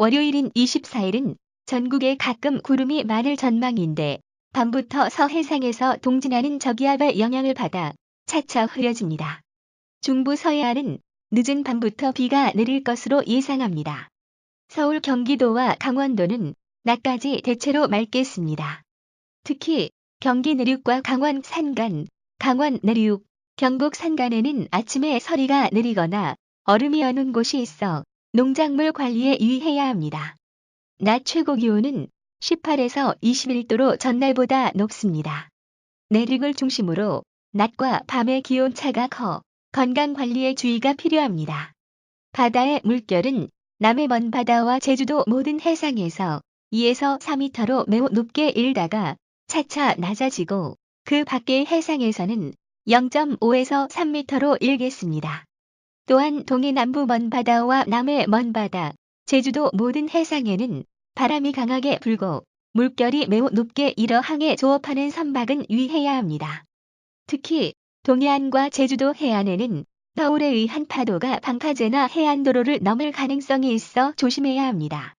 월요일인 24일은 전국에 가끔 구름이 많을 전망인데 밤부터 서해상에서 동진하는 저기압의 영향을 받아 차차 흐려집니다. 중부 서해안은 늦은 밤부터 비가 내릴 것으로 예상합니다. 서울 경기도와 강원도는 낮까지 대체로 맑겠습니다. 특히 경기 내륙과 강원 산간, 강원 내륙, 경북 산간에는 아침에 서리가 내리거나 얼음이 어는 곳이 있어 농작물 관리에 유의해야 합니다. 낮 최고 기온은 18에서 21도로 전날보다 높습니다. 내륙을 중심으로 낮과 밤의 기온 차가 커 건강 관리에 주의가 필요합니다. 바다의 물결은 남해 먼 바다와 제주도 모든 해상에서 2에서 4m로 매우 높게 일다가 차차 낮아지고 그 밖의 해상에서는 0.5에서 3m로 일겠습니다. 또한 동해 남부 먼 바다와 남해 먼 바다, 제주도 모든 해상에는 바람이 강하게 불고 물결이 매우 높게 이러항에 조업하는 선박은 유의해야 합니다. 특히 동해안과 제주도 해안에는 서울에 의한 파도가 방파제나 해안도로를 넘을 가능성이 있어 조심해야 합니다.